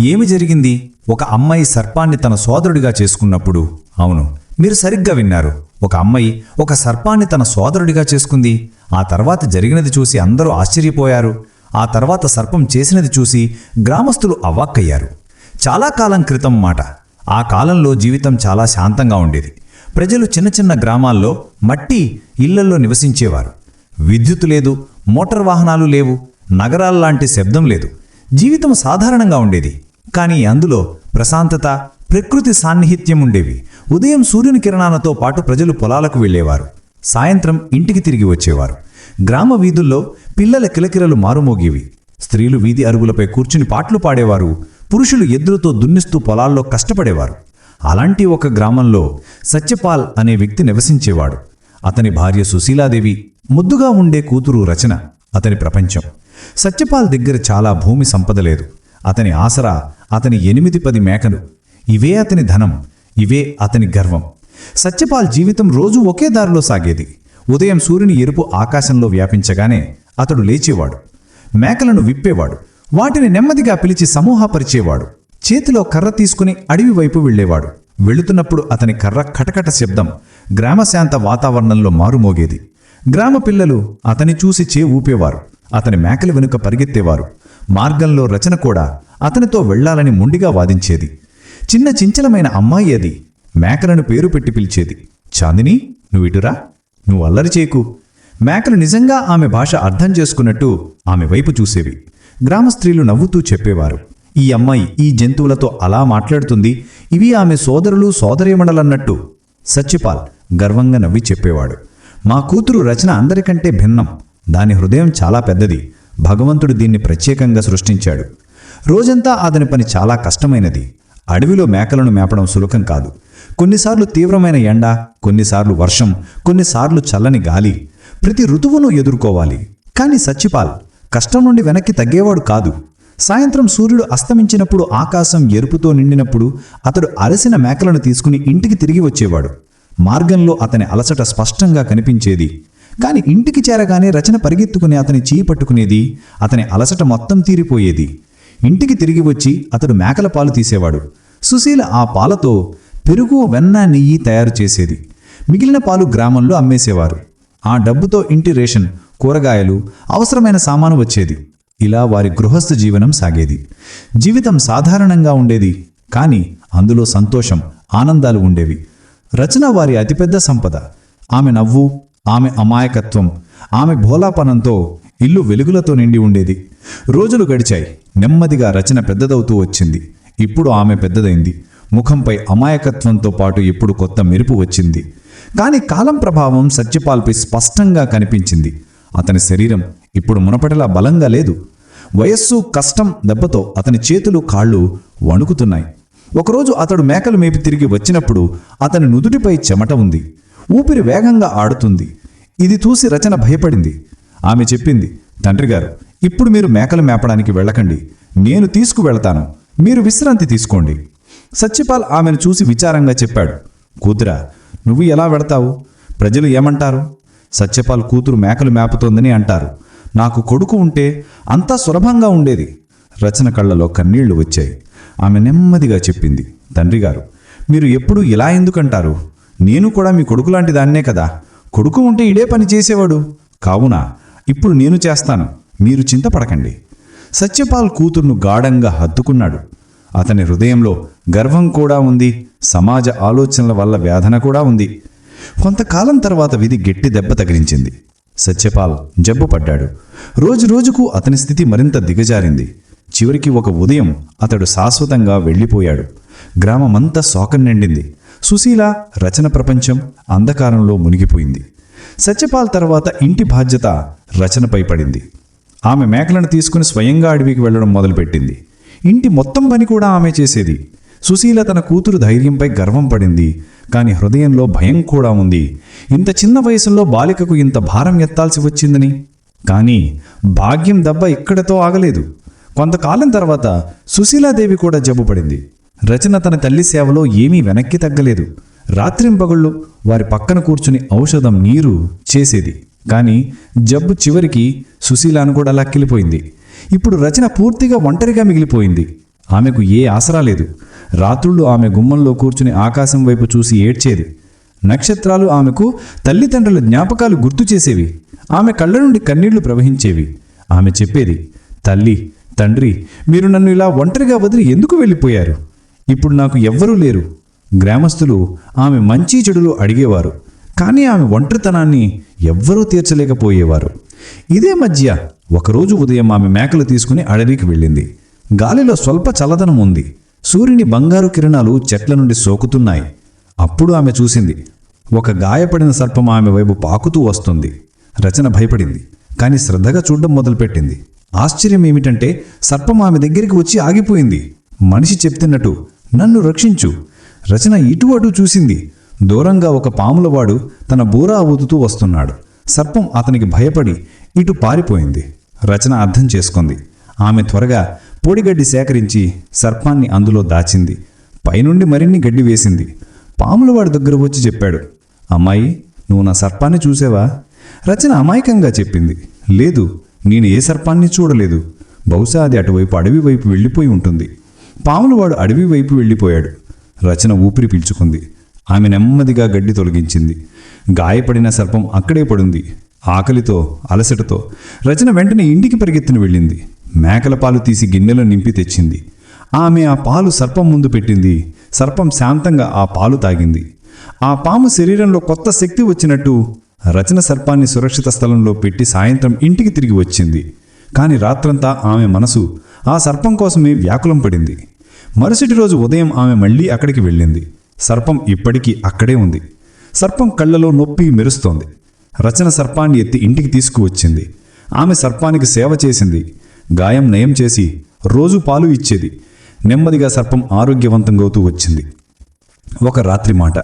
ఏమి జరిగింది? ఒక అమ్మాయి సర్పాన్ని తన సోదరుడిగా చేసుకున్నప్పుడు. అవును మీరు సరిగ్గా విన్నారు. ఒక అమ్మాయి ఒక సర్పాన్ని తన సోదరుడిగా చేసుకుంది. ఆ తర్వాత జరిగినది చూసి అందరూ ఆశ్చర్యపోయారు. ఆ తర్వాత సర్పం చేసినది చూసి గ్రామస్తులు అవాక్కయ్యారు. చాలా కాలం క్రితం మాట. ఆ కాలంలో జీవితం చాలా శాంతంగా ఉండేది. ప్రజలు చిన్న చిన్న గ్రామాల్లో మట్టి ఇళ్ళల్లో నివసించేవారు. విద్యుత్ లేదు మోటార్ వాహనాలు లేవు నగరాల్లాంటి శబ్దం లేదు. జీవితం సాధారణంగా ఉండేది. కానీ అందులో ప్రశాంతత ప్రకృతి సాన్నిహిత్యం ఉండేవి. ఉదయం సూర్యుని కిరణాలతో పాటు ప్రజలు పొలాలకు వెళ్ళేవారు. సాయంత్రం ఇంటికి తిరిగి వచ్చేవారు. గ్రామ వీధుల్లో పిల్లల కిలకిరలు మారుమోగేవి. స్త్రీలు వీధి అరుగులపై కూర్చుని పాటలు పాడేవారు. పురుషులు ఎద్దులతో దున్నిస్తూ పొలాల్లో కష్టపడేవారు. అలాంటి ఒక గ్రామంలో సత్యపాల్ అనే వ్యక్తి నివసించేవాడు. అతని భార్య సుశీలాదేవి ముద్దుగా ఉండే కూతురు రచన అతని ప్రపంచం. సత్యపాల్ దగ్గర చాలా భూమి సంపద లేదు. అతని ఆసరా అతని ఎనిమిది పది మేకలు. ఇవే అతని ధనం ఇవే అతని గర్వం. సత్యపాల్ జీవితం రోజు ఒకే దారిలో సాగేది. ఉదయం సూర్యుని ఎరుపు ఆకాశంలో వ్యాపించగానే అతడు లేచేవాడు. మేకలను విప్పేవాడు. వాటిని నెమ్మదిగా పిలిచి సమూహపరిచేవాడు. చేతిలో కర్ర తీసుకుని అడవి వైపు వెళ్ళేవాడు. వెళుతున్నప్పుడు అతని కర్ర కటకట శబ్దం గ్రామశాంత వాతావరణంలో మారుమోగేది. గ్రామ పిల్లలు అతని చూసి చే ఊపేవారు. అతని మేకల వెనుక పరిగెత్తేవారు. మార్గంలో రచన కూడా అతనితో వెళ్ళాలని ముండిగా వాదించేది. చిన్న చించలమైన అమ్మాయి అది. మేకలను పేరు పెట్టి పిలిచేది. చాందిని నువ్వు ఇటురా? నువ్వు అల్లరి చేయకు. మేకలు నిజంగా ఆమె భాష అర్థం చేసుకున్నట్టు ఆమె వైపు చూసేవి. గ్రామ స్త్రీలు నవ్వుతూ చెప్పేవారు. ఈ అమ్మాయి ఈ జంతువులతో అలా మాట్లాడుతుంది. ఇవి ఆమె సోదరులు సోదరీమణలన్నట్టు. సత్యపాల్ గర్వంగా నవ్వి చెప్పేవాడు. మా కూతురు రచన అందరికంటే భిన్నం. దాని హృదయం చాలా పెద్దది. భగవంతుడు దీన్ని ప్రత్యేకంగా సృష్టించాడు. రోజంతా అతని పని చాలా కష్టమైనది. అడవిలో మేకలను మేపడం సులభం కాదు. కొన్నిసార్లు తీవ్రమైన ఎండ కొన్నిసార్లు వర్షం కొన్నిసార్లు చల్లని గాలి. ప్రతి ఋతువును ఎదుర్కోవాలి. కాని సచ్చిపాల్ కష్టం నుండి వెనక్కి తగ్గేవాడు కాదు. సాయంత్రం సూర్యుడు అస్తమించినప్పుడు ఆకాశం ఎరుపుతో నిండినప్పుడు అతడు అరసిన మేకలను తీసుకుని ఇంటికి తిరిగి వచ్చేవాడు. మార్గంలో అతని అలసట స్పష్టంగా కనిపించేది కానీ ఇంటికి చేరగానే రచన పరిగెత్తుకుని అతని చేయి పట్టుకునేది అతని అలసట మొత్తం తీరిపోయేది. ఇంటికి తిరిగి వచ్చి అతడు మేకల పాలు తీసేవాడు. సుశీల ఆ పాలతో పెరుగు వెన్న నెయ్యి తయారు చేసేది. మిగిలిన పాలు గ్రామంలో అమ్మేసేవారు. ఆ డబ్బుతో ఇంటి రేషన్ కూరగాయలు అవసరమైన సామాను వచ్చేది. ఇలా వారి గృహస్థ జీవనం సాగేది. జీవితం సాధారణంగా ఉండేది కానీ అందులో సంతోషం ఆనందాలు ఉండేవి. రచన వారి అతిపెద్ద సంపద. ఆమె నవ్వు ఆమె అమాయకత్వం ఆమె భోలాపనంతో ఇల్లు వెలుగులతో నిండి ఉండేది. రోజులు గడిచాయి. నెమ్మదిగా రచన పెద్దదవుతూ వచ్చింది. ఇప్పుడు ఆమె పెద్దదైంది. ముఖంపై అమాయకత్వంతో పాటు ఇప్పుడు కొత్త మెరుపు వచ్చింది. కానీ కాలం ప్రభావం సత్యపాల్పై స్పష్టంగా కనిపించింది. అతని శరీరం ఇప్పుడు మునపటిలా బలంగా లేదు. వయస్సు కష్టం దెబ్బతో అతని చేతులు కాళ్ళు వణుకుతున్నాయి. ఒకరోజు అతడు మేకలు మేపి తిరిగి వచ్చినప్పుడు అతని నుదుటిపై చెమట ఉంది. ఊపిరి వేగంగా ఆడుతుంది. ఇది చూసి రచన భయపడింది. ఆమె చెప్పింది తండ్రిగారు ఇప్పుడు మీరు మేకలు మేపడానికి వెళ్ళకండి. నేను తీసుకువెళతాను. మీరు విశ్రాంతి తీసుకోండి. సత్యపాల్ ఆమెను చూసి విచారంగా చెప్పాడు కూతురా నువ్వు ఎలా వెళతావు? ప్రజలు ఏమంటారు? సత్యపాల్ కూతురు మేకలు మేపుతోందని అంటారు నాకు కొడుకు ఉంటే అంతా సులభంగా ఉండేది. రచన కళ్ళలో కన్నీళ్ళు వచ్చాయి. ఆమె నెమ్మదిగా చెప్పింది తండ్రిగారు మీరు ఎప్పుడూ ఇలా ఎందుకంటారు? నేను కూడా మీ కొడుకు లాంటి దాన్నే కదా. కొడుకు ఉంటే ఇడే పని చేసేవాడు. కావున ఇప్పుడు నేను చేస్తాను. మీరు చింతపడకండి. సత్యపాల్ కూతుర్ను గాఢంగా హత్తుకున్నాడు. అతని హృదయంలో గర్వం కూడా ఉంది. సమాజ ఆలోచనల వల్ల వేదన కూడా ఉంది. కొంతకాలం తర్వాత విధి గట్టి దెబ్బ తగిలించింది. సత్యపాల్ జబ్బు పడ్డాడు. రోజు రోజుకు అతని స్థితి మరింత దిగజారింది. చివరికి ఒక ఉదయం అతడు శాశ్వతంగా వెళ్ళిపోయాడు. గ్రామమంతా శోకం నిండింది. సుశీల రచన ప్రపంచం అంధకారంలో మునిగిపోయింది. సత్యపాల్ తర్వాత ఇంటి బాధ్యత రచనపై పడింది. ఆమె మేకలను తీసుకుని స్వయంగా అడవికి వెళ్ళడం మొదలుపెట్టింది. ఇంటి మొత్తం పని కూడా ఆమె చేసేది. సుశీల తన కూతురు ధైర్యంపై గర్వం పడింది. కానీ హృదయంలో భయం కూడా ఉంది. ఇంత చిన్న వయసులో బాలికకు ఇంత భారం ఎత్తాల్సి వచ్చిందని. కానీ భాగ్యం దెబ్బ ఇక్కడతో ఆగలేదు. కొంతకాలం తర్వాత సుశీలాదేవి కూడా జబ్బుపడింది రచన తన తల్లి సేవలో ఏమీ వెనక్కి తగ్గలేదు. రాత్రింపగళ్ళు వారి పక్కన కూర్చుని ఔషధం నీరు చేసేది. కానీ జబ్బు చివరికి సుశీలాను కూడా లక్కిలిపోయింది ఇప్పుడు రచన పూర్తిగా ఒంటరిగా మిగిలిపోయింది. ఆమెకు ఏ ఆసరా లేదు. రాత్రుళ్ళు ఆమె గుమ్మంలో కూర్చుని ఆకాశం వైపు చూసి ఏడ్చేది. నక్షత్రాలు ఆమెకు తల్లిదండ్రుల జ్ఞాపకాలు గుర్తు చేసేవి. ఆమె కళ్ళ నుండి కన్నీళ్ళు ప్రవహించేవి. ఆమె చెప్పేది తల్లి తండ్రి మీరు నన్ను ఇలా ఒంటరిగా వదిలి ఎందుకు వెళ్ళిపోయారు? ఇప్పుడు నాకు ఎవ్వరూ లేరు. గ్రామస్తులు ఆమె మంచి చెడులు అడిగేవారు. కానీ ఆమె ఒంటరితనాన్ని ఎవ్వరూ తీర్చలేకపోయేవారు. ఇదే మధ్య ఒకరోజు ఉదయం ఆమె మేకలు తీసుకుని అడవికి వెళ్ళింది. గాలిలో స్వల్ప చల్లదనం ఉంది. సూర్యుని బంగారు కిరణాలు చెట్ల నుండి సోకుతున్నాయి. అప్పుడు ఆమె చూసింది ఒక గాయపడిన సర్పం ఆమె వైపు పాకుతూ వస్తుంది. రచన భయపడింది కానీ శ్రద్ధగా చూడడం మొదలుపెట్టింది. ఆశ్చర్యం ఏమిటంటే సర్పం ఆమె దగ్గరికి వచ్చి ఆగిపోయింది. మనిషి చెప్తున్నట్టు నన్ను రక్షించు. రచన ఇటు అటు చూసింది. దూరంగా ఒక పాములవాడు తన బూరా ఊదుతూ వస్తున్నాడు. సర్పం అతనికి భయపడి ఇటు పారిపోయింది. రచన అర్థం చేసుకుంది. ఆమె త్వరగా పొడిగడ్డి సేకరించి సర్పాన్ని అందులో దాచింది. పైనుండి మరిన్ని గడ్డి వేసింది. పాములవాడి దగ్గర వచ్చి చెప్పాడు అమ్మాయి నువ్వు నా సర్పాన్ని చూసావా? రచన అమాయకంగా చెప్పింది లేదు నేను ఏ సర్పాన్ని చూడలేదు. బహుశా అది అటువైపు అడవి వైపు వెళ్ళిపోయి ఉంటుంది. పాములవాడు అడవి వైపు వెళ్ళిపోయాడు. రచన ఊపిరి పీల్చుకుంది. ఆమె నెమ్మదిగా గడ్డి తొలగించింది. గాయపడిన సర్పం అక్కడే పడుంది. ఆకలితో అలసటతో రచన వెంటనే ఇంటికి పరిగెత్తిన వెళ్ళింది. మేకల పాలు తీసి గిన్నెలో నింపి తెచ్చింది. ఆమె ఆ పాలు సర్పం ముందు పెట్టింది. సర్పం శాంతంగా ఆ పాలు తాగింది. ఆ పాము శరీరంలో కొత్త శక్తి వచ్చినట్టు రచన సర్పాన్ని సురక్షిత స్థలంలో పెట్టి సాయంత్రం ఇంటికి తిరిగి వచ్చింది. కాని రాత్రంతా ఆమె మనసు ఆ సర్పం కోసమే వ్యాకులం పడింది. మరుసటి రోజు ఉదయం ఆమె మళ్ళీ అక్కడికి వెళ్ళింది. సర్పం ఇప్పటికీ అక్కడే ఉంది. సర్పం కళ్ళలో నొప్పి మెరుస్తోంది. రచన సర్పాన్ని ఎత్తి ఇంటికి తీసుకువచ్చింది. ఆమె సర్పానికి సేవ చేసింది. గాయం నయం చేసి రోజు పాలు ఇచ్చేది. నెమ్మదిగా సర్పం ఆరోగ్యవంతంగవుతూ వచ్చింది. ఒక రాత్రి మాట.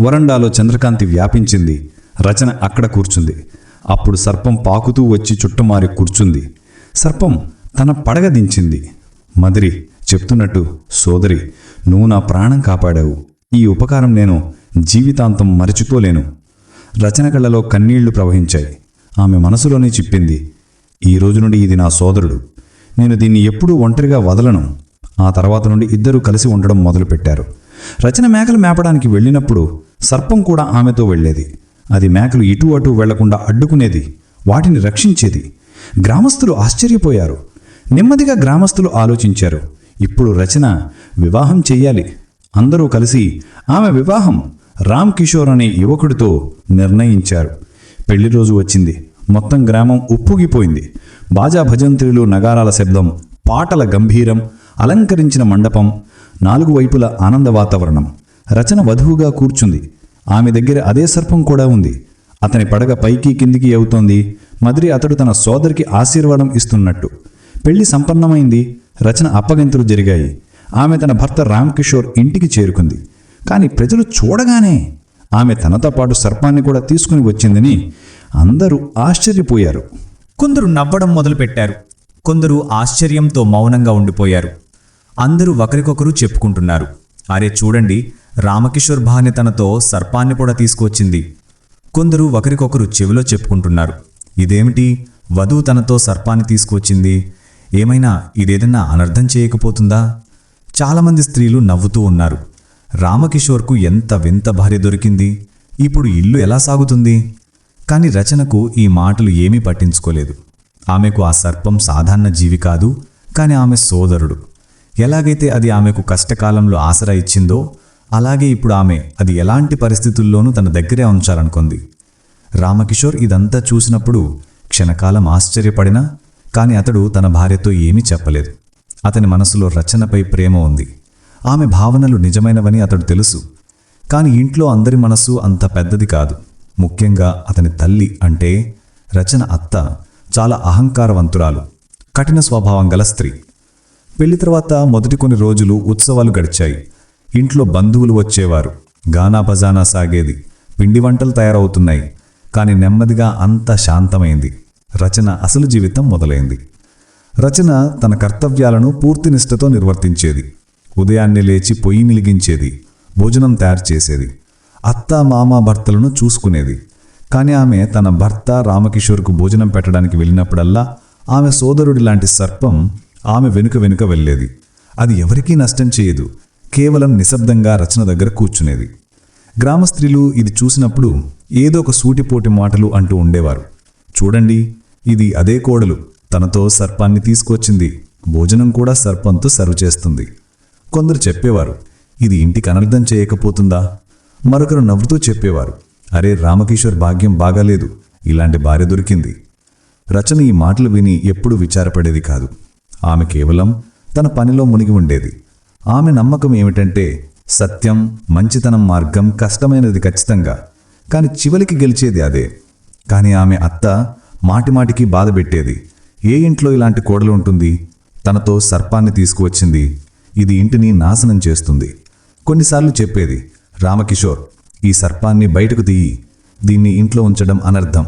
వరండాలో చంద్రకాంతి వ్యాపించింది. రచన అక్కడ కూర్చుంది. అప్పుడు సర్పం పాకుతూ వచ్చి చుట్టమారి కూర్చుంది. సర్పం తన పడగ దించింది. మదిరి చెప్తున్నట్టు సోదరి నువ్వు నా ప్రాణం కాపాడావు. ఈ ఉపకారం నేను జీవితాంతం మరచిపోలేను రచన కళ్ళలో కన్నీళ్ళు ప్రవహించాయి. ఆమె మనసులోనే చిప్పింది. ఈ రోజు నుండి ఇది నా సోదరుడు. నేను దీన్ని ఎప్పుడూ ఒంటరిగా వదలను. ఆ తర్వాత నుండి ఇద్దరూ కలిసి ఉండడం మొదలుపెట్టారు. రచన మేకలు మేపడానికి వెళ్ళినప్పుడు సర్పం కూడా ఆమెతో వెళ్ళేది. అది మేకలు ఇటు అటు వెళ్ళకుండా అడ్డుకునేది వాటిని రక్షించేది. గ్రామస్తులు ఆశ్చర్యపోయారు. నెమ్మదిగా గ్రామస్తులు ఆలోచించారు. ఇప్పుడు రచన వివాహం చెయ్యాలి. అందరూ కలిసి ఆమె వివాహం రామ్ కిషోర్ అనే యువకుడితో నిర్ణయించారు. పెళ్ళి రోజు వచ్చింది. మొత్తం గ్రామం ఉప్పుగిపోయింది. బాజా భజంత్రులు నగారాల శబ్దం పాటల గంభీరం అలంకరించిన మండపం నాలుగు వైపుల ఆనంద వాతావరణం. రచన వధువుగా కూర్చుంది. ఆమె దగ్గర అదే సర్పం కూడా ఉంది. అతని పడగ పైకి కిందికి అవుతోంది. మదిరి అతడు తన సోదరికి ఆశీర్వాదం ఇస్తున్నట్టు. పెళ్ళి సంపన్నమైంది. రచన అప్పగింతలు జరిగాయి. ఆమె తన భర్త రామ్కిషోర్ ఇంటికి చేరుకుంది. కానీ ప్రజలు చూడగానే ఆమె తనతో పాటు సర్పాన్ని కూడా తీసుకుని వచ్చిందని అందరూ ఆశ్చర్యపోయారు. కొందరు నవ్వడం మొదలుపెట్టారు. కొందరు ఆశ్చర్యంతో మౌనంగా ఉండిపోయారు. అందరూ ఒకరికొకరు చెప్పుకుంటున్నారు. అరే చూడండి రామకిషోర్ భార్య తనతో సర్పాన్ని కూడా తీసుకువచ్చింది. కొందరు ఒకరికొకరు చెవిలో చెప్పుకుంటున్నారు. ఇదేమిటి? వధువు తనతో సర్పాన్ని తీసుకువచ్చింది. ఏమైనా ఇదేదన్నా అనర్థం చేయకపోతుందా? చాలామంది స్త్రీలు నవ్వుతూ ఉన్నారు. రామకిషోర్కు ఎంత వింత భార్య దొరికింది? ఇప్పుడు ఇల్లు ఎలా సాగుతుంది? కాని రచనకు ఈ మాటలు ఏమీ పట్టించుకోలేదు. ఆమెకు ఆ సర్పం సాధారణ జీవి కాదు కాని ఆమె సోదరుడు. ఎలాగైతే అది ఆమెకు కష్టకాలంలో ఆసరా ఇచ్చిందో అలాగే ఇప్పుడు ఆమె అది ఎలాంటి పరిస్థితుల్లోనూ తన దగ్గరే ఉంచాలనుకుంది. రామకిషోర్ ఇదంతా చూసినప్పుడు క్షణకాలం ఆశ్చర్యపడినా కాని అతడు తన భార్యతో ఏమీ చెప్పలేదు. అతని మనసులో రచనపై ప్రేమ ఉంది. ఆమె భావనలు నిజమైనవని అతడు తెలుసు. కాని ఇంట్లో అందరి మనసు అంత పెద్దది కాదు. ముఖ్యంగా అతని తల్లి అంటే రచన అత్త చాలా అహంకారవంతురాలు కఠిన స్వభావం గల స్త్రీ. పెళ్ళి తర్వాత మొదటి కొన్ని రోజులు ఉత్సవాలు గడిచాయి. ఇంట్లో బంధువులు వచ్చేవారు. గానా బజానా సాగేది. పిండి వంటలు తయారవుతున్నాయి. కాని నెమ్మదిగా అంత శాంతమైంది. రచన అసలు జీవితం మొదలైంది. రచన తన కర్తవ్యాలను పూర్తి నిష్ఠతో నిర్వర్తించేది. ఉదయాన్నే లేచి పొయ్యి నిలిగించేది. భోజనం తయారు చేసేది. అత్త మామ భర్తలను చూసుకునేది. కానీ ఆమె తన భర్త రామకిషోర్కు భోజనం పెట్టడానికి వెళ్ళినప్పుడల్లా ఆమె సోదరుడి లాంటి సర్పం ఆమె వెనుక వెనుక వెళ్ళేది. అది ఎవరికీ నష్టం చేయదు. కేవలం నిశ్శబ్దంగా రచన దగ్గర కూర్చునేది. గ్రామ స్త్రీలు ఇది చూసినప్పుడు ఏదో ఒక సూటిపోటి మాటలు అంటూ ఉండేవారు. చూడండి ఇది అదే కోడలు. తనతో సర్పాన్ని తీసుకొచ్చింది భోజనం కూడా సర్పంతో సర్వ్ చేస్తుంది. కొందరు చెప్పేవారు ఇది ఇంటికి అనర్థం చేయకపోతుందా? మరొకరు నవ్వుతూ చెప్పేవారు అరే రామకిషోర్ భాగ్యం బాగాలేదు. ఇలాంటి భార్య దొరికింది. రచన ఈ మాటలు విని ఎప్పుడూ విచారపడేది కాదు. ఆమె కేవలం తన పనిలో మునిగి ఉండేది. ఆమె నమ్మకం ఏమిటంటే సత్యం మంచితనం మార్గం కష్టమైనది ఖచ్చితంగా కాని చివరికి గెలిచేది అదే. కాని ఆమె అత్త మాటిమాటికి బాధపెట్టేది ఏ ఇంట్లో ఇలాంటి కోడలు ఉంటుంది? తనతో సర్పాన్ని తీసుకువచ్చింది. ఇది ఇంటిని నాశనం చేస్తుంది. కొన్నిసార్లు చెప్పేది రామకిషోర్ ఈ సర్పాన్ని బయటకు తీయి. దీన్ని ఇంట్లో ఉంచడం అనర్థం.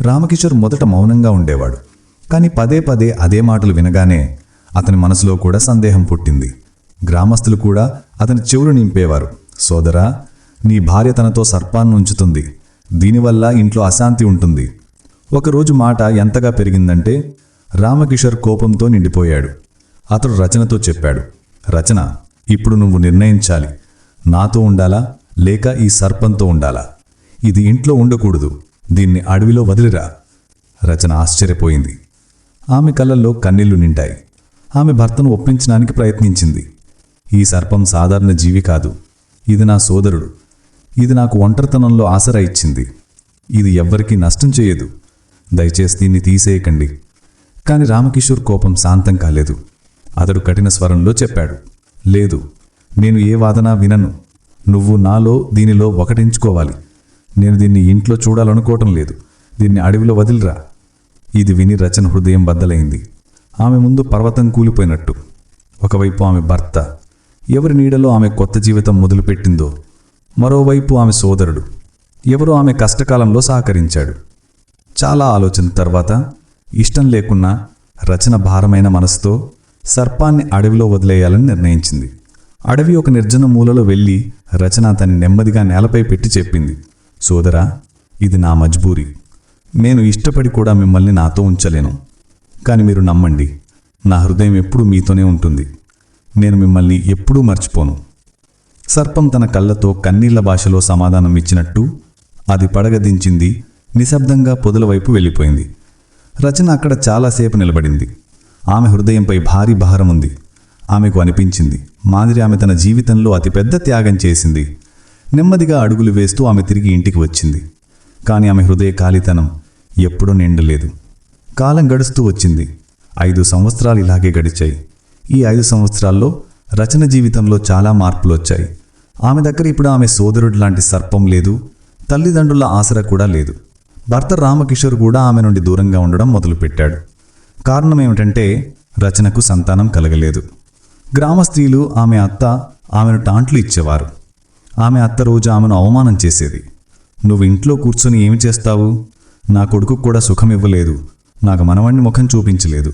రామకిషోర్ మొదట మౌనంగా ఉండేవాడు. కానీ పదే పదే అదే మాటలు వినగానే అతని మనసులో కూడా సందేహం పుట్టింది. గ్రామస్తులు కూడా అతని చెవులు నింపేవారు. సోదరా నీ భార్య తనతో సర్పాన్ని ఉంచుతుంది. దీనివల్ల ఇంట్లో అశాంతి ఉంటుంది. ఒకరోజు మాట ఎంతగా పెరిగిందంటే రామకిషోర్ కోపంతో నిండిపోయాడు. అతడు రచనతో చెప్పాడు రచన ఇప్పుడు నువ్వు నిర్ణయించాలి. నాతో ఉండాలా? లేక ఈ సర్పంతో ఉండాలా? ఇది ఇంట్లో ఉండకూడదు. దీన్ని అడవిలో వదిలిరా. రచన ఆశ్చర్యపోయింది. ఆమె కళ్ళల్లో కన్నీళ్ళు నిండాయి. ఆమె భర్తను ఒప్పించడానికి ప్రయత్నించింది. ఈ సర్పం సాధారణ జీవి కాదు. ఇది నా సోదరుడు. ఇది నాకు ఒంటరితనంలో ఆసరా ఇచ్చింది. ఇది ఎవ్వరికీ నష్టం చేయదు. దయచేసి దీన్ని తీసేయకండి. కాని రామకిషోర్ కోపం శాంతం కాలేదు. అతడు కఠిన స్వరంలో చెప్పాడు లేదు నేను ఏ వాదన వినను. నువ్వు నాలో దీనిలో ఒకటించుకోవాలి. నేను దీన్ని ఇంట్లో చూడాలనుకోవటం లేదు. దీన్ని అడవిలో వదిలిరా. ఇది విని రచన హృదయం బద్దలైంది. ఆమె ముందు పర్వతం కూలిపోయినట్టు. ఒకవైపు ఆమె భర్త ఎవరి నీడలో ఆమె కొత్త జీవితం మొదలుపెట్టిందో. మరోవైపు ఆమె సోదరుడు ఎవరో ఆమె కష్టకాలంలో సహకరించాడు. చాలా ఆలోచన తర్వాత ఇష్టం లేకున్నా రచన భారమైన మనసుతో సర్పాన్ని అడవిలో వదిలేయాలని నిర్ణయించింది. అడవి ఒక నిర్జన మూలలో వెళ్ళి రచన తన్ని నెమ్మదిగా నేలపై పెట్టి చెప్పింది. సోదరా ఇది నా మజ్బూరి. నేను ఇష్టపడి కూడా మిమ్మల్ని నాతో ఉంచలేను. కానీ మీరు నమ్మండి నా హృదయం ఎప్పుడూ మీతోనే ఉంటుంది. నేను మిమ్మల్ని ఎప్పుడూ మర్చిపోను. సర్పం తన కళ్ళతో కన్నీళ్ళ భాషలో సమాధానం ఇచ్చినట్టు అది పడగదించింది నిశ్శబ్దంగా పొదల వైపు వెళ్ళిపోయింది. రచన అక్కడ చాలాసేపు నిలబడింది. ఆమె హృదయంపై భారీ భారం ఉంది. ఆమెకు అనిపించింది. మాదిరి ఆమె తన జీవితంలో అతిపెద్ద త్యాగం చేసింది. నెమ్మదిగా అడుగులు వేస్తూ ఆమె తిరిగి ఇంటికి వచ్చింది. కానీ ఆమె హృదయ ఖాళీతనం ఎప్పుడూ నిండలేదు. కాలం గడుస్తూ వచ్చింది. ఐదు సంవత్సరాలు ఇలాగే గడిచాయి. ఈ ఐదు సంవత్సరాల్లో రచన జీవితంలో చాలా మార్పులు వచ్చాయి. ఆమె దగ్గర ఇప్పుడు ఆమె సోదరుడు లాంటి సర్పం లేదు. తల్లిదండ్రుల ఆసరా కూడా లేదు. భర్త రామకిషోర్ కూడా ఆమె నుండి దూరంగా ఉండడం మొదలుపెట్టాడు. కారణం ఏమిటంటే రచనకు సంతానం కలగలేదు. గ్రామ స్త్రీలు ఆమె అత్త ఆమెను టాంట్లు ఇచ్చేవారు. ఆమె అత్త రోజు ఆమెను అవమానం చేసేది. నువ్వు ఇంట్లో కూర్చొని ఏమి చేస్తావు? నా కొడుకు కూడా సుఖం ఇవ్వలేదు నాకు మనవణ్ణి ముఖం చూపించలేదు.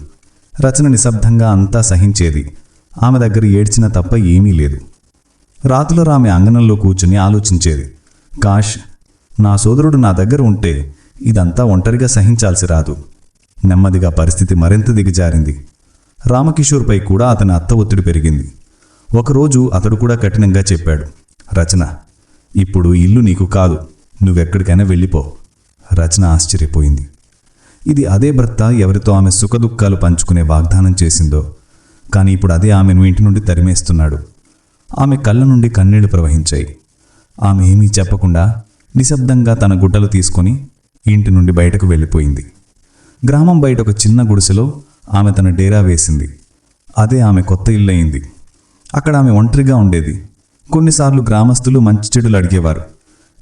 రచన నిశ్శబ్దంగా అంతా సహించేది. ఆమె దగ్గర ఏడ్చిన తప్ప ఏమీ లేదు. రాత్రులు ఆమె అంగనంలో కూర్చుని ఆలోచించేది. కాష్ నా సోదరుడు నా దగ్గర ఉంటే ఇదంతా ఒంటరిగా సహించాల్సి రాదు. నెమ్మదిగా పరిస్థితి మరింత దిగజారింది. రామకిషోర్పై కూడా అతని అత్త ఒత్తిడి పెరిగింది. ఒకరోజు అతడు కూడా కఠినంగా చెప్పాడు రచన ఇప్పుడు ఇల్లు నీకు కాదు నువ్వెక్కడికైనా వెళ్ళిపో. రచన ఆశ్చర్యపోయింది. ఇది అదే భర్త ఎవరితో ఆమె సుఖదుఖాలు పంచుకునే వాగ్దానం చేసిందో కానీ ఇప్పుడు అదే ఆమెను ఇంటి నుండి తరిమేస్తున్నాడు. ఆమె కళ్ళ నుండి కన్నీళ్ళు ప్రవహించాయి. ఆమె ఏమీ చెప్పకుండా నిశ్శబ్దంగా తన గుడ్డలు తీసుకొని ఇంటి నుండి బయటకు వెళ్ళిపోయింది. గ్రామం బయట ఒక చిన్న గుడిసెలో ఆమె తన డేరా వేసింది. అదే ఆమె కొత్త ఇల్లు అయింది అక్కడ ఆమె ఒంటరిగా ఉండేది. కొన్నిసార్లు గ్రామస్తులు మంచి చెడులు అడిగేవారు.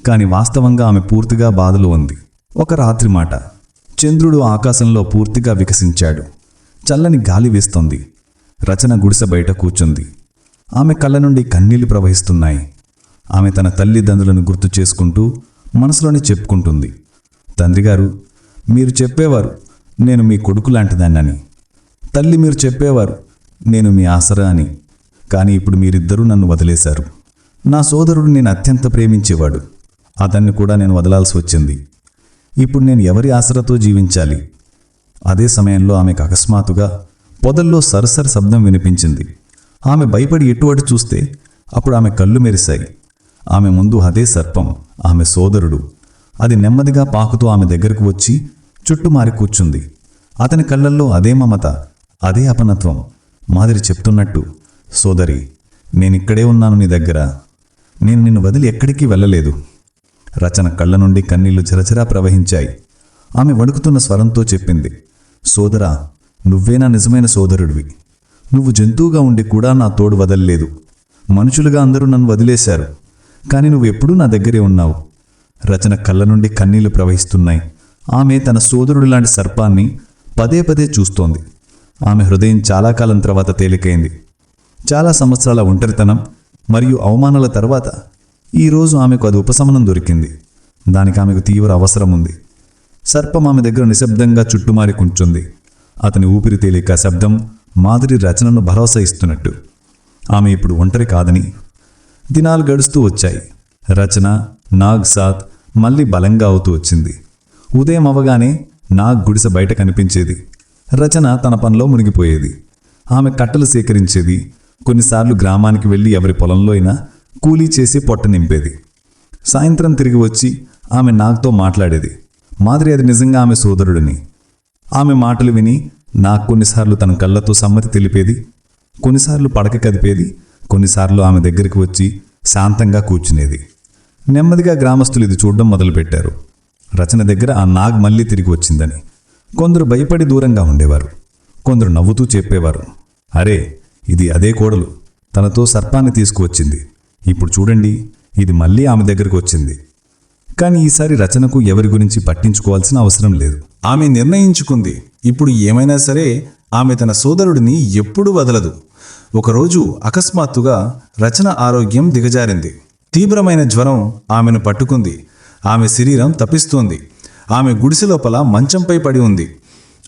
కానీ వాస్తవంగా ఆమె పూర్తిగా బాధలో ఉంది. ఒక రాత్రి మాట. చంద్రుడు ఆకాశంలో పూర్తిగా వికసించాడు. చల్లని గాలి వేస్తోంది. రచన గుడిసె బయట కూర్చుంది. ఆమె కళ్ళ నుండి కన్నీళ్ళు ప్రవహిస్తున్నాయి. ఆమె తన తల్లిదండ్రులను గుర్తు చేసుకుంటూ మనసులోనే చెప్పుకుంటుంది. తండ్రిగారు మీరు చెప్పేవారు నేను మీ కొడుకు లాంటిదాన్నని. తల్లి మీరు చెప్పేవారు నేను మీ ఆసరా అని. కానీ ఇప్పుడు మీరిద్దరూ నన్ను వదిలేశారు. నా సోదరుడు నేను అత్యంత ప్రేమించేవాడు. అతన్ని కూడా నేను వదలాల్సి వచ్చింది. ఇప్పుడు నేను ఎవరి ఆసరతో జీవించాలి? అదే సమయంలో ఆమెకు అకస్మాత్తుగా పొదల్లో సరసర శబ్దం వినిపించింది. ఆమె భయపడి ఎటు అటు చూస్తే అప్పుడు ఆమె కళ్ళు మెరిశాయి. ఆమె ముందు అదే సర్పం ఆమె సోదరుడు. అది నెమ్మదిగా పాకుతూ ఆమె దగ్గరకు వచ్చి చుట్టుమారి కూర్చుంది. అతని కళ్ళల్లో అదే మమత అదే అపనత్వం. మాదిరి చెప్తున్నట్టు సోదరి నేనిక్కడే ఉన్నాను నీ దగ్గర. నేను నిన్ను వదిలి ఎక్కడికి వెళ్ళలేదు. రచన కళ్ళ నుండి కన్నీళ్ళు చిరచిరా ప్రవహించాయి. ఆమె వణుకుతున్న స్వరంతో చెప్పింది సోదరా నువ్వే నా నిజమైన సోదరుడివి. నువ్వు జంతువుగా ఉండి కూడా నా తోడు వదలలేదు. మనుషులుగా అందరూ నన్ను వదిలేశారు. కానీ నువ్వు ఎప్పుడూ నా దగ్గరే ఉన్నావు. రచన కళ్ళ నుండి కన్నీళ్ళు ప్రవహిస్తున్నాయి. ఆమె తన సోదరుడు లాంటి సర్పాన్ని పదే పదే చూస్తోంది. ఆమె హృదయం చాలా కాలం తర్వాత తేలికైంది. చాలా సంవత్సరాల ఒంటరితనం మరియు అవమానాల తర్వాత ఈరోజు ఆమెకు అది ఉపశమనం దొరికింది. దానికి ఆమెకు తీవ్ర అవసరం ఉంది. సర్పం ఆమె దగ్గర నిశ్శబ్దంగా చుట్టుమారి కూర్చుంది. అతని ఊపిరి తేలిక శబ్దం మాదిరి రచనను భరోసా ఇస్తున్నట్టు. ఆమె ఇప్పుడు ఒంటరి కాదని దినాలు గడుస్తూ వచ్చాయి. రచన నాగ్ సాత్ మళ్ళీ బలంగా అవుతూ వచ్చింది. ఉదయం అవగానే నాగ్ గుడిసె బయట కనిపించేది. రచన తన పనిలో మునిగిపోయేది. ఆమె కట్టలు సేకరించేది. కొన్నిసార్లు గ్రామానికి వెళ్ళి ఎవరి పొలంలో అయినా కూలీ చేసి పొట్ట నింపేది. సాయంత్రం తిరిగి వచ్చి ఆమె నాగ్తో మాట్లాడేది. మాదిరి అది నిజంగా ఆమె సోదరుడిని. ఆమె మాటలు విని నాకు కొన్నిసార్లు తన కళ్ళతో సమ్మతి తెలిపేది. కొన్నిసార్లు పడక కదిపేది. కొన్నిసార్లు ఆమె దగ్గరికి వచ్చి శాంతంగా కూర్చునేది. నెమ్మదిగా గ్రామస్తులు ఇది చూడడం మొదలుపెట్టారు. రచన దగ్గర ఆ నాగ్ మళ్ళీ తిరిగి వచ్చిందని. కొందరు భయపడి దూరంగా ఉండేవారు. కొందరు నవ్వుతూ చెప్పేవారు. అరే ఇది అదే కోడలు. తనతో సర్పాన్ని తీసుకువచ్చింది. ఇప్పుడు చూడండి ఇది మళ్ళీ ఆమె దగ్గరకు వచ్చింది. కానీ ఈసారి రచనకు ఎవరి గురించి పట్టించుకోవాల్సిన అవసరం లేదు. ఆమె నిర్ణయించుకుంది. ఇప్పుడు ఏమైనా సరే ఆమె తన సోదరుడిని ఎప్పుడూ వదలదు. ఒకరోజు అకస్మాత్తుగా రచన ఆరోగ్యం దిగజారింది. తీవ్రమైన జ్వరం ఆమెను పట్టుకుంది. ఆమె శరీరం తపిస్తోంది ఆమె గుడిసె లోపల మంచంపై పడి ఉంది.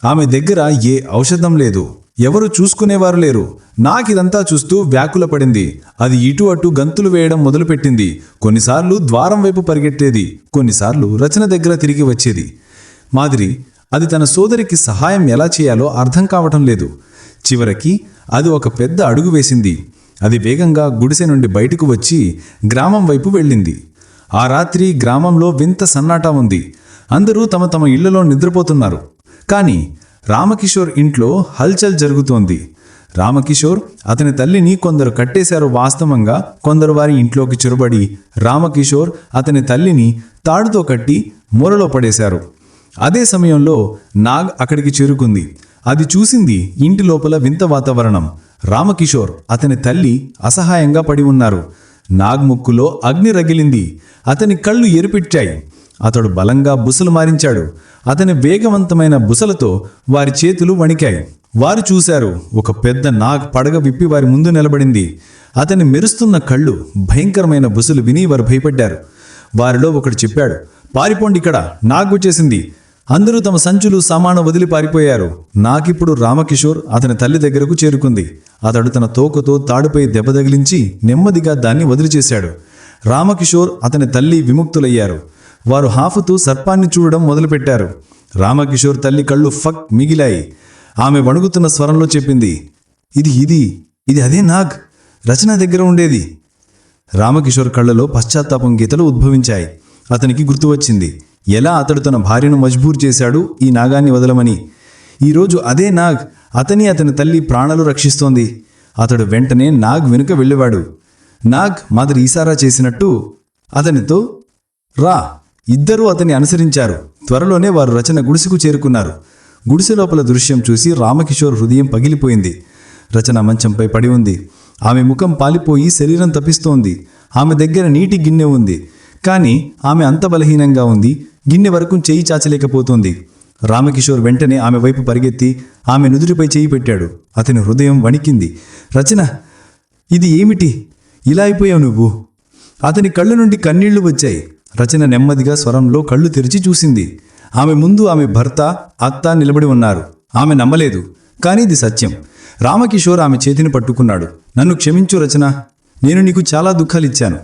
ఆమె దగ్గర ఏ ఔషధం లేదు. ఎవరు చూసుకునేవారు లేరు. నాకిదంతా చూస్తూ వ్యాకుల పడింది. అది ఇటు అటు గంతులు వేయడం మొదలుపెట్టింది. కొన్నిసార్లు ద్వారం వైపు పరిగెట్టేది. కొన్నిసార్లు రచన దగ్గర తిరిగి వచ్చేది. మాదిరి అది తన సోదరికి సహాయం ఎలా చేయాలో అర్థం కావటం లేదు. చివరికి అది ఒక పెద్ద అడుగు వేసింది. అది వేగంగా గుడిసె నుండి బయటకు వచ్చి గ్రామం వైపు వెళ్ళింది. ఆ రాత్రి గ్రామంలో వింత సన్నాటా ఉంది. అందరూ తమ తమ ఇళ్ళలో నిద్రపోతున్నారు. కానీ రామకిషోర్ ఇంట్లో హల్చల్ జరుగుతోంది. రామకిషోర్ అతని తల్లిని కొందరు కట్టేశారు వాస్తవంగా కొందరు వారి ఇంట్లోకి చొరబడి. రామకిషోర్ అతని తల్లిని తాడుతో కట్టి మూరలో పడేశారు. అదే సమయంలో నాగ్ అక్కడికి చేరుకుంది. అది చూసింది ఇంటి లోపల వింత వాతావరణం. రామకిషోర్ అతని తల్లి అసహాయంగా పడి ఉన్నారు. నాగ్ ముక్కులో అగ్ని రగిలింది. అతని కళ్ళు ఎరిపిచ్చాయి అతడు బలంగా బుసలు మారించాడు. అతని వేగవంతమైన బుసలతో వారి చేతులు వణికాయి. వారు చూశారు ఒక పెద్ద నాగ్ పడగ విప్పి వారి ముందు నిలబడింది. అతని మెరుస్తున్న కళ్ళు భయంకరమైన బుసలు విని వారు భయపడ్డారు. వారిలో ఒకడు చెప్పాడు పారిపోండి ఇక్కడ నాగ్ వచ్చేసింది. అందరూ తమ సంచులు సామాను వదిలి పారిపోయారు. నాకిప్పుడు రామకిషోర్ అతని తల్లి దగ్గరకు చేరుకుంది. అతడు తన తోకతో తాడుపై దెబ్బ తగిలించి నెమ్మదిగా దాన్ని వదిలిచేశాడు. రామకిషోర్ అతని తల్లి విముక్తులయ్యారు. వారు హాఫుతూ సర్పాన్ని చూడడం మొదలుపెట్టారు. రామకిషోర్ తల్లి కళ్ళు ఫక్ మిగిలాయి. ఆమె వణుకుతున్న స్వరంలో చెప్పింది ఇది ఇది ఇది అదే నాగ్. రచన దగ్గర ఉండేది. రామకిషోర్ కళ్ళలో పశ్చాత్తాపం గీతలు ఉద్భవించాయి. అతనికి గుర్తు వచ్చింది ఎలా అతడు తన భార్యను మజ్బూర్ చేశాడు ఈ నాగాన్ని వదలమని. ఈరోజు అదే నాగ్ అతని అతని తల్లి ప్రాణాలు రక్షిస్తోంది. అతడు వెంటనే నాగ్ వెనుక వెళ్ళేవాడు. నాగ్ మాదిరి ఈసారా చేసినట్టు అతనితో రా ఇద్దరూ అతన్ని అనుసరించారు. త్వరలోనే వారు రచన గుడిసెకు చేరుకున్నారు. గుడిసె లోపల దృశ్యం చూసి రామకిషోర్ హృదయం పగిలిపోయింది. రచన మంచంపై పడి ఉంది. ఆమె ముఖం పాలిపోయి శరీరం తప్పిస్తోంది. ఆమె దగ్గర నీటి గిన్నె ఉంది. కానీ ఆమె అంత బలహీనంగా ఉంది. గిన్నె వరకు చేయి చాచలేకపోతోంది. రామకిషోర్ వెంటనే ఆమె వైపు పరిగెత్తి ఆమె నుదుటిపై చేయి పెట్టాడు. అతని హృదయం వణికింది. రచన ఇది ఏమిటి? ఇలా అయిపోయావు నువ్వు. అతని కళ్ళు నుండి కన్నీళ్ళు వచ్చాయి. రచన నెమ్మదిగా స్వరంలో కళ్ళు తెరిచి చూసింది. ఆమె ముందు ఆమె భర్త అత్త నిలబడి ఉన్నారు. ఆమె నమ్మలేదు. కానీ ఇది సత్యం. రామకిషోర్ ఆమె చేతిని పట్టుకున్నాడు. నన్ను క్షమించు రచన. నేను నీకు చాలా దుఃఖాలిచ్చాను.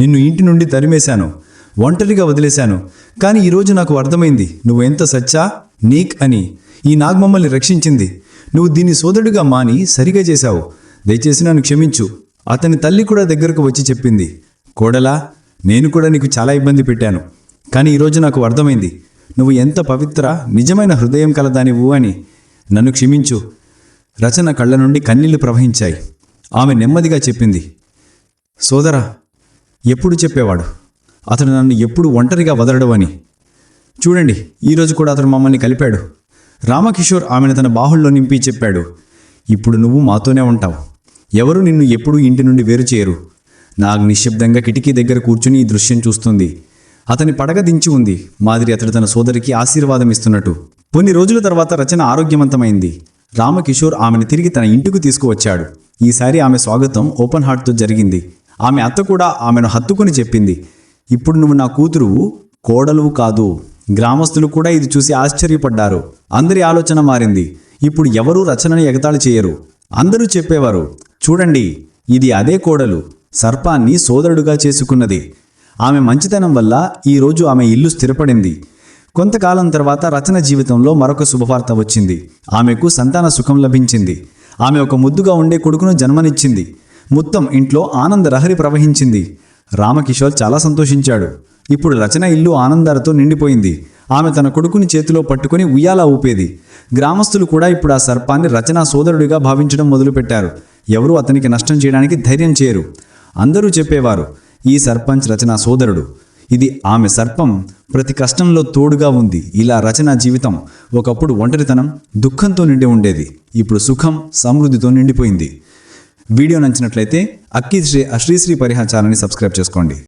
నిన్ను ఇంటి నుండి తరిమేశాను. ఒంటరిగా వదిలేశాను. కానీ ఈరోజు నాకు అర్థమైంది నువ్వు ఎంత సచ్చా? నీక్ అని. ఈ నాగ్ మమ్మల్ని రక్షించింది. నువ్వు దీన్ని సోదరుడిగా మాని సరిగా చేశావు. దయచేసి నన్ను క్షమించు. అతని తల్లి కూడా దగ్గరకు వచ్చి చెప్పింది కోడలా నేను కూడా నీకు చాలా ఇబ్బంది పెట్టాను. కానీ ఈరోజు నాకు అర్థమైంది నువ్వు ఎంత పవిత్ర నిజమైన హృదయం కలదానివు అని. నన్ను క్షమించు. రచన కళ్ళ నుండి కన్నీళ్ళు ప్రవహించాయి. ఆమె నెమ్మదిగా చెప్పింది సోదరా ఎప్పుడు చెప్పేవాడు? అతడు నన్ను ఎప్పుడు ఒంటరిగా వదలడు అని చూడండి ఈరోజు కూడా అతను మమ్మల్ని కలిపాడు. రామకిషోర్ ఆమెను తన బాహుల్లో నింపి చెప్పాడు ఇప్పుడు నువ్వు మాతోనే ఉంటావు. ఎవరు నిన్ను ఎప్పుడూ ఇంటి నుండి వేరు చేయరు. నాగ్ నిశ్శబ్దంగా కిటికీ దగ్గర కూర్చుని ఈ దృశ్యం చూస్తుంది. అతని పడగ దించి ఉంది. మాదిరి అతడు తన సోదరికి ఆశీర్వాదం ఇస్తున్నట్టు. కొన్ని రోజుల తర్వాత రచన ఆరోగ్యవంతమైంది. రామకిషోర్ ఆమెను తిరిగి తన ఇంటికి తీసుకువచ్చాడు. ఈసారి ఆమె స్వాగతం ఓపెన్ హార్ట్తో జరిగింది. ఆమె అత్త కూడా ఆమెను హత్తుకుని చెప్పింది. ఇప్పుడు నువ్వు నా కూతురు కోడలువు కాదు. గ్రామస్తులు కూడా ఇది చూసి ఆశ్చర్యపడ్డారు. అందరి ఆలోచన మారింది. ఇప్పుడు ఎవరూ రచనని ఎగతాళి చేయరు. అందరూ చెప్పేవారు చూడండి ఇది అదే కోడలు. సర్పాన్ని సోదరుడుగా చేసుకున్నది. ఆమె మంచితనం వల్ల ఈరోజు ఆమె ఇల్లు స్థిరపడింది. కొంతకాలం తర్వాత రచన జీవితంలో మరొక శుభవార్త వచ్చింది. ఆమెకు సంతాన సుఖం లభించింది. ఆమె ఒక ముద్దుగా ఉండే కొడుకును జన్మనిచ్చింది. మొత్తం ఇంట్లో ఆనంద రహరి ప్రవహించింది. రామకిషోర్ చాలా సంతోషించాడు. ఇప్పుడు రచన ఇల్లు ఆనందాలతో నిండిపోయింది. ఆమె తన కొడుకుని చేతిలో పట్టుకుని ఉయ్యాలా ఊపేది. గ్రామస్తులు కూడా ఇప్పుడు ఆ సర్పాన్ని రచనా సోదరుడిగా భావించడం మొదలుపెట్టారు. ఎవరూ అతనికి నష్టం చేయడానికి ధైర్యం చేయరు. అందరూ చెప్పేవారు ఈ సర్పంచ్ రచన సోదరుడు. ఇది ఆమె సర్పం ప్రతి కష్టంలో తోడుగా ఉంది. ఇలా రచన జీవితం ఒకప్పుడు ఒంటరితనం దుఃఖంతో నిండి ఉండేది. ఇప్పుడు సుఖం సమృద్ధితో నిండిపోయింది. వీడియో నచ్చినట్లయితే అక్కి శ్రీ అశ్రీశ్రీ పరిహాచారాన్ని సబ్స్క్రైబ్ చేసుకోండి.